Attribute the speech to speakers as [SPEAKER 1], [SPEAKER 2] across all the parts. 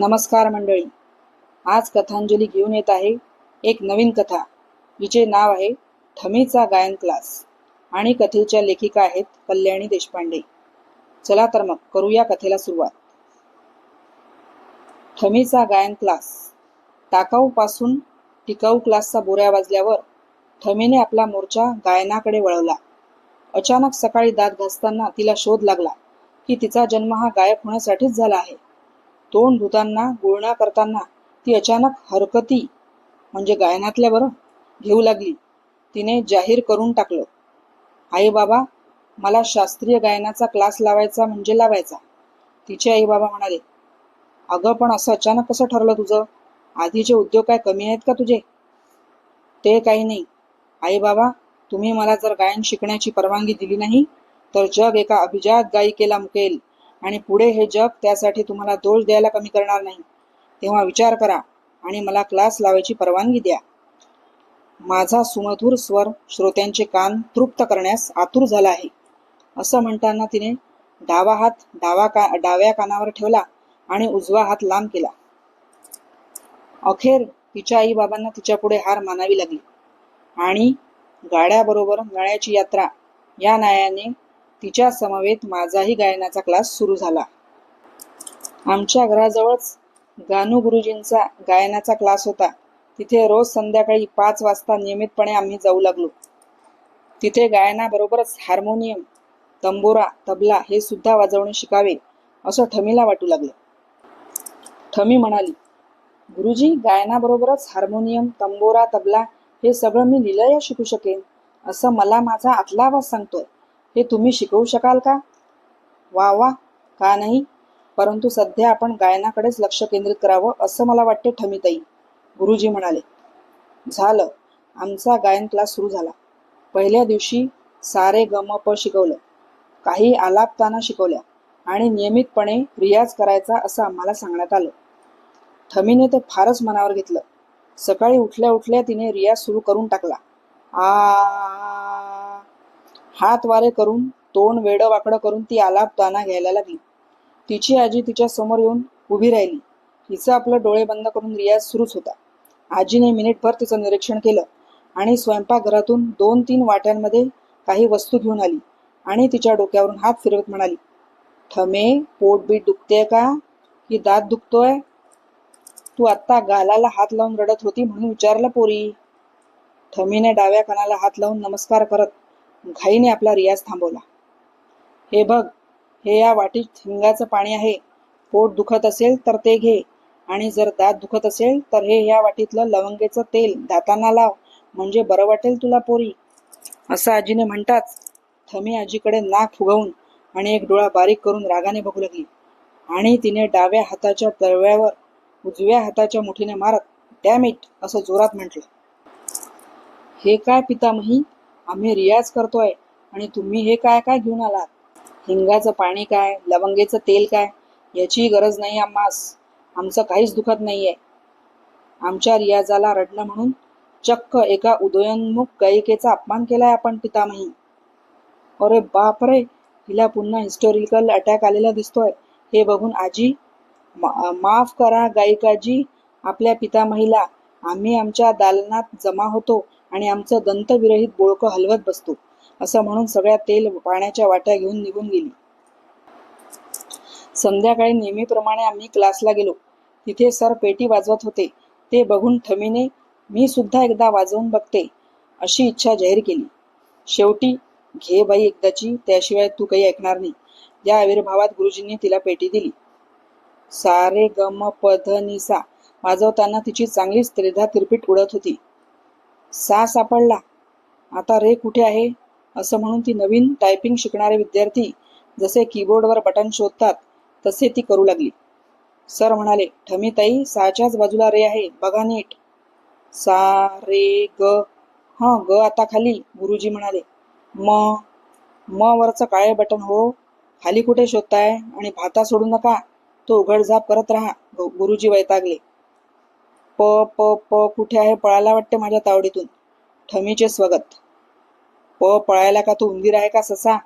[SPEAKER 1] नमस्कार मंडळी. आज कथांजली घेऊन येत आहे एक नवीन कथा हिचे नाव आहे ठमीचा गायन क्लास आणि कथेच्या लेखिका आहेत कल्याणी देशपांडे. चला तर मग करूया कथेला सुरुवात. ठमीचा गायन क्लास. टाकाऊ पासून टिकाऊ क्लासचा बोऱ्या वाजल्यावर ठमीने आपला मोर्चा गायनाकडे वळवला. अचानक सकाळी दात घासताना तिला शोध लागला की तिचा जन्म हा गायक होण्यासाठीच झाला आहे. तोंड धुताना गुळण्या करताना ती अचानक हरकती म्हणजे गायनातल्या बरं घेऊ लागली. तिने जाहीर करून टाकलं. आई बाबा मला शास्त्रीय गायनाचा क्लास लावायचा म्हणजे लावायचा. तिचे आई बाबा म्हणाले अगं पण असं अचानक कसं ठरलं तुझं? आधीचे उद्योग काय कमी आहेत का तुझे? ते काही नाही. आई बाबा तुम्ही मला जर गायन शिकण्याची परवानगी दिली नाही तर जग एका अभिजात गायिकेला मुकेल. आणि पुढे हे जग त्यासाठी तुम्हाला दोष द्यायला कमी करणार नाही. तेव्हा विचार करा आणि मला क्लास लावायची परवानगी द्या. माझा सुमधुर स्वर श्रोत्यांचे कान तृप्त करण्यास आतुर झाला आहे. असं म्हणताना तिने डावा हात डावा का डाव्या कानावर ठेवला आणि उजवा हात लांब केला. अखेर तिच्या आई बाबांना तिच्या पुढे हार मानावी लागली. आणि गाड्याबरोबर नळ्याची यात्रा या न्यायाने तिच्या समवेत माझाही गायनाचा क्लास सुरू झाला. आमच्या घराजवळच गानू गुरुजींचा गायनाचा क्लास होता. तिथे रोज संध्याकाळी पाच वाजता नियमितपणे आम्ही जाऊ लागलो. तिथे गायनाबरोबरच हार्मोनियम तंबोरा तबला हे सुद्धा वाजवणे शिकावे असं ठमीला वाटू लागलं. ठमी म्हणाली गुरुजी गायनाबरोबरच हार्मोनियम तंबोरा तबला हे सगळं मी लिलया शिकू शकेन असं मला माझा आतला आवाज सांगतोय. हे तुम्ही शिकवू शकाल का? वा वा का नाही? परंतु सध्या आपण गायनाकडेच लक्ष केंद्रित करावं असं मला वाटते ठमीताई. गुरुजी म्हणाले. झालं. आमचा गायन क्लास सुरू झाला. पहिल्या दिवशी सारे गम प शिकवलं. काही आलापताना शिकवल्या आणि नियमितपणे रियाज करायचा असं आम्हाला सांगण्यात आलं. ठमीने ते फारच मनावर घेतलं. सकाळी उठल्या उठल्या तिने रियाज सुरू करून टाकला. आ हात वारे करून तोंड वेडं वाकडं करून ती आलाप ताना घ्यायला लागली. तिची आजी तिच्या समोर येऊन उभी राहिली. हिचं आपलं डोळे बंद करून रियाज सुरूच होता. आजीने मिनिटभर तिचं निरीक्षण केलं आणि स्वयंपाकघरातून दोन तीन वाट्यांमध्ये काही वस्तू घेऊन आली आणि तिच्या डोक्यावरून हात फिरवत म्हणाली ठमे पोटबीट दुखतेय का? की दात दुखतोय? तू आत्ता गालाला हात लावून रडत होती म्हणून विचारलं पोरी. ठमीने डाव्या कानाला हात लावून नमस्कार करत घाईने आपला रियाज थांबवला. हे बघ हे या वाटीत हिंगाचं पाणी आहे. पोट दुखत असेल तर ते घे. आणि जर दात दुखत असेल तर हे या वाटीतलं लवंगेचं तेल दातांना लाव. म्हणजे बरं वाटेल तुला पोरी. असं आजीने म्हणताच थमी आजीकडे नाक फुगवून आणि एक डोळा बारीक करून रागाने बघू लागली. आणि तिने डाव्या हाताच्या तळव्यावर उजव्या हाताच्या मुठीने मारत डॅमिट असं जोरात म्हटलं. हे काय पितामही आम्ही रियाज करतोय. आणि तुम्ही हे काय काय घेऊन आलात? हिंगाचं पाणी काय? लवंगेचं तेल काय? याचीही गरज नाही आम्हास. आमचं काहीच दुखत नाहीये. आमच्या रियाजाला रडणं म्हणून चक्क एका उदयोन्मुख गायिकेचा अपमान केलाय आपण पितामही. अरे बापरे! हिला पुन्हा हिस्टोरिकल अटॅक आलेला दिसतोय. हे बघून आजी मा- माफ करा गायिकाजी आपल्या पितामहीला. आम्ही आमच्या दालनात जमा होतो. आणि आमचं दंतविरहित बोळकं हलवत बसतो असं म्हणून सगळ्या तेल पाण्याच्या वाट्या घेऊन निघून गेली. संध्याकाळी नेहमीप्रमाणे आम्ही क्लासला गेलो. तिथे सर पेटी वाजवत होते. ते बघून ठमीने मी सुद्धा एकदा वाजवून बघते अशी इच्छा जाहीर केली. शेवटी घे बाई एकदाची त्याशिवाय तू काही ऐकणार नाही. या आविर्भावात गुरुजींनी तिला पेटी दिली. सारे गम पध निसा वाजवताना तिची चांगलीच त्रिधा तिरपीट उडत होती. सा सापडला. आता रे कुठे आहे? असं म्हणून ती नवीन टायपिंग शिकणारे विद्यार्थी जसे कीबोर्डवर बटन शोधतात तसे ती करू लागली. सर म्हणाले ठमीताई साच्याच बाजूला रे आहे. बघा नीट. सा रे ग. हां ग आता खाली गुरुजी म्हणाले. म म वरचं काळे बटन हो. खाली कुठे शोधताय? आणि भाता सोडू नका. तो उघडझाप करत राहा. गुरुजी वैतागले. प प प कुठे आहे पळायला वाटते माझ्या तावडीतून? ठमीचे स्वगत. प पळायला का तू उंदीर आहे का ससा?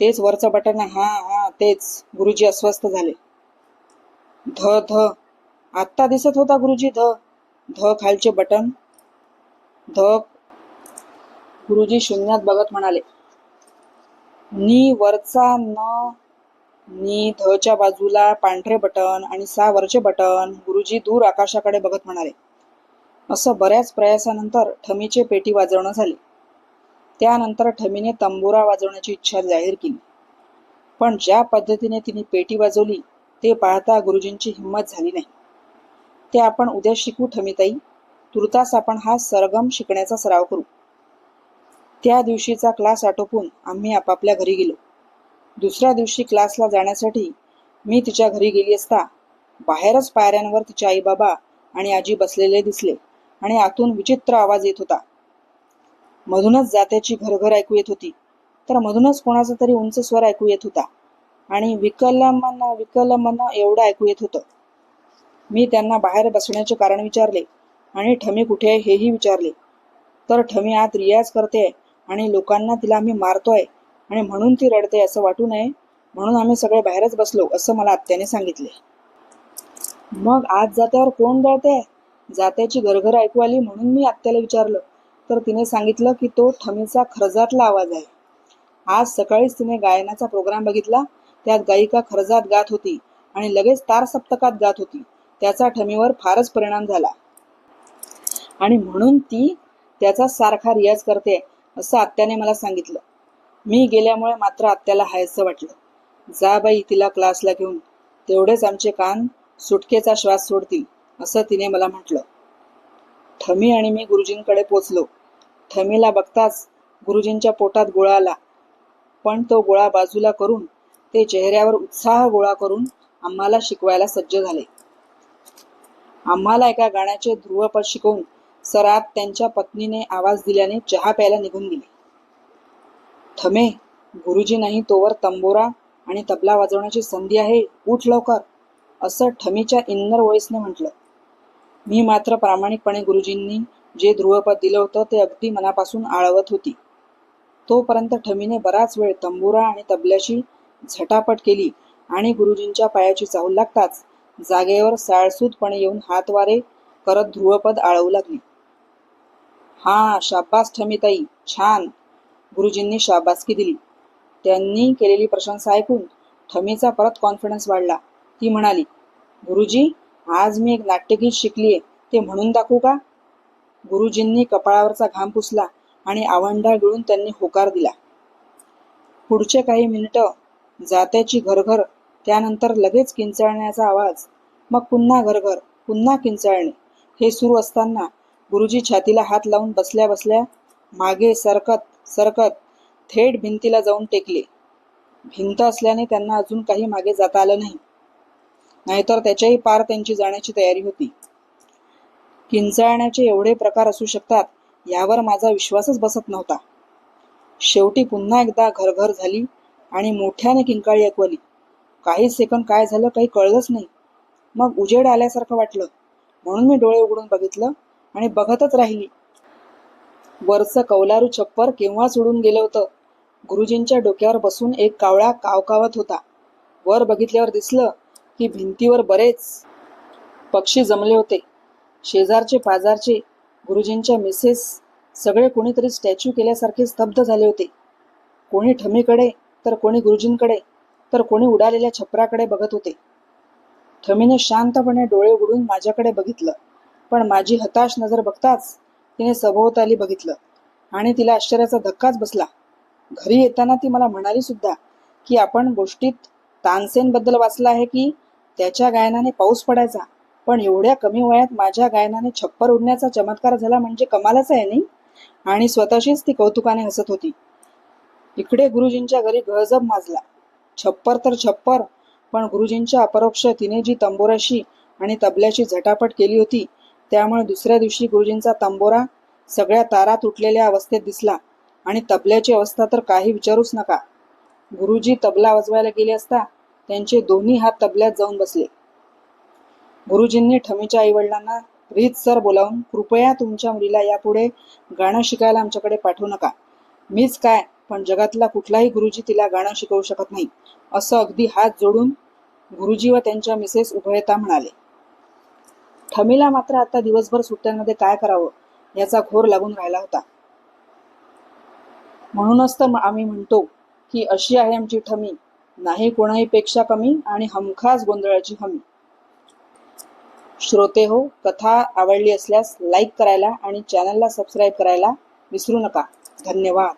[SPEAKER 1] तेच वरचं बटन हा हा तेच. गुरुजी अस्वस्थ झाले. ध ध. आत्ता दिसत होता गुरुजी ध. ध खालचे बटन. ध. गुरुजी शून्यात बघत म्हणाले नी वरचा न मी धच्या बाजूला पांढरे बटन आणि सहा वरचे बटन गुरुजी दूर आकाशाकडे बघत म्हणाले. असं बऱ्याच प्रयासानंतर ठमीचे पेटी वाजवणं झाले. त्यानंतर ठमीने तंबोरा वाजवण्याची इच्छा जाहीर केली. पण ज्या पद्धतीने तिने पेटी वाजवली ते पाहता गुरुजींची हिंमत झाली नाही. ते आपण उद्या शिकू ठमीताई. तुर्तास आपण हा सरगम शिकण्याचा सराव करू. त्या दिवशीचा क्लास आटोपून आम्ही आपापल्या घरी गेलो. दुसऱ्या दिवशी क्लासला जाण्यासाठी मी तिच्या घरी गेली असता बाहेरच पायऱ्यांवर तिचे आई बाबा आणि आजी बसलेले दिसले आणि आतून विचित्र आवाज येत होता. मधूनच जात्याची घरघर ऐकू येत होती तर मधूनच कोणाचा तरी उंच स्वर ऐकू येत होता आणि विकलमन विकलमन एवढं ऐकू येत होतं. मी त्यांना बाहेर बसण्याचे कारण विचारले आणि ठमी कुठे आहे हेही विचारले. तर ठमी आत रियाज करते आणि लोकांना तिला मी मारतोय आणि म्हणून ती रडते असं वाटू नये. म्हणून आम्ही सगळे बाहेरच बसलो असं मला आत्याने सांगितले. मग आज जात्यावर कोण गळते? जात्याची घरघर ऐकू आली म्हणून मी आत्याला विचारलं. तर तिने सांगितलं की तो ठमीचा खरजातला आवाज आहे. आज सकाळीच तिने गायनाचा प्रोग्राम बघितला. त्यात गायिका खरजात गात होती आणि लगेच तार सप्तकात गात होती. त्याचा ठमीवर फारच परिणाम झाला. आणि म्हणून ती त्याचा सारखा रियाज करते असं आत्याने मला सांगितलं. मी गेल्यामुळे मात्र आत्याला हायचं वाटलं. जा बाई तिला क्लासला घेऊन. तेवढेच आमचे कान सुटकेचा श्वास सोडतील असं तिने मला म्हटलं. ठमी आणि मी गुरुजींकडे पोचलो. ठमीला बघताच गुरुजींच्या पोटात गोळा आला. पण तो गोळा बाजूला करून ते चेहऱ्यावर उत्साह गोळा करून आम्हाला शिकवायला सज्ज झाले. आम्हाला एका गाण्याचे ध्रुवपद शिकवून सरात त्यांच्या पत्नीने आवाज दिल्याने चहा प्यायला निघून गेले. ठमे गुरुजी नाही तोवर तंबोरा आणि तबला वाजवण्याची संधी आहे उठ लवकर असं ठमीच्या इन्नर वॉइसने म्हटलं. मी मात्र प्रामाणिकपणे गुरुजींनी जे ध्रुवपद दिलं होतं ते अगदी मनापासून आळवत होती. तोपर्यंत ठमीने बराच वेळ तंबुरा आणि तबल्याची झटापट केली आणि गुरुजींच्या पायाची चाहूल लागताच जागेवर साळसूदपणे येऊन हातवारे करत ध्रुवपद आळवू लागली. हा शाब्बास ठमीताई छान. गुरुजींनी शाबासकी दिली. त्यांनी केलेली प्रशंसा ऐकून ठमीचा परत कॉन्फिडन्स वाढला. ती म्हणाली गुरुजी आज मी एक नाट्यगीत शिकलीये ते म्हणून दाखवू का? गुरुजींनी कपाळावरचा घाम पुसला आणि आवंढा गिळून त्यांनी होकार दिला. पुढचे काही मिनिटं जात्याची घरघर त्यानंतर लगेच किंचाळण्याचा आवाज मग पुन्हा घरघर पुन्हा किंचाळणे हे सुरू असताना गुरुजी छातीला हात लावून बसल्या बसल्या मागे सरकत सरकत थेट भिंतीला जाऊन टेकले. भिंत असल्याने त्यांना अजून काही मागे जाता आलं नाही. नाहीतर त्याच्याही पार त्यांची जाण्याची तयारी होती. किंचाळण्याचे एवढे प्रकार असू शकतात यावर माझा विश्वासच बसत नव्हता. शेवटी पुन्हा एकदा घरघर झाली आणि मोठ्याने किंकाळी ऐकवली. काही सेकंद काय झालं काही कळलंच नाही. मग उजेड आल्यासारखं वाटलं. म्हणून मी डोळे उघडून बघितलं आणि बघतच राहिली. वरचं कौलारू छप्पर केव्हाच उडून गेलं होतं? गुरुजींच्या डोक्यावर बसून एक कावळा कावकावत होता. वर बघितल्यावर दिसलं की भिंतीवर बरेच पक्षी जमले होते. शेजारचे पाजारचे गुरुजींच्या मिसेस सगळे कोणीतरी स्टॅच्यू केल्यासारखे स्तब्ध झाले होते. कोणी ठमीकडे तर कोणी गुरुजींकडे तर कोणी उडालेल्या छपराकडे बघत होते. ठमीने शांतपणे डोळे उघडून माझ्याकडे बघितलं. पण माझी हताश नजर बघताच तिने सभोवताली बघितलं. आणि तिला आश्चर्याचा धक्काच बसला. घरी येताना ती मला म्हणाली सुद्धा की आपण गोष्टीत तानसेनबद्दल वाचलं आहे की त्याच्या गायनाने पाऊस पडायचा. पण एवढ्या कमी वयात माझ्या गायनाने छप्पर उडण्याचा चमत्कार झाला म्हणजे कमालच आहे नाही? आणि स्वतःशीच ती कौतुकाने हसत होती. इकडे गुरुजींच्या घरी गळजब माजला. छप्पर तर छप्पर पण गुरुजींच्या अपरोक्ष तिने जी तंबोराशी आणि तबल्याची झटापट केली होती त्यामुळे दुसऱ्या दिवशी गुरुजींचा तंबोरा सगळ्या तारा तुटलेल्या अवस्थेत दिसला. आणि तबल्याची अवस्था तर काही विचारूच नका. गुरुजी तबला वाजवायला गेले असता त्यांचे दोन्ही हात तबल्यात जाऊन बसले. गुरुजींनी ठमीच्या आईवडिलांना रीतसर बोलावून कृपया तुमच्या मुलीला यापुढे गाणं शिकायला आमच्याकडे पाठवू नका. मीच काय पण जगातला कुठलाही गुरुजी तिला गाणं शिकवू शकत नाही. असं अगदी हात जोडून गुरुजी व त्यांच्या मिसेस उभयता म्हणाले. ठमीला मात्र आता दिवसभर सुट्ट्यांमध्ये काय करावं याचा घोर लागून राहिला होता. म्हणूनच तर आम्ही म्हणतो की अशी आहे आमची ठमी. नाही कोणाही पेक्षा कमी आणि हमखास गोंधळाची हमी. श्रोते हो कथा आवडली असल्यास लाईक करायला आणि चॅनलला सबस्क्राईब करायला विसरू नका. धन्यवाद.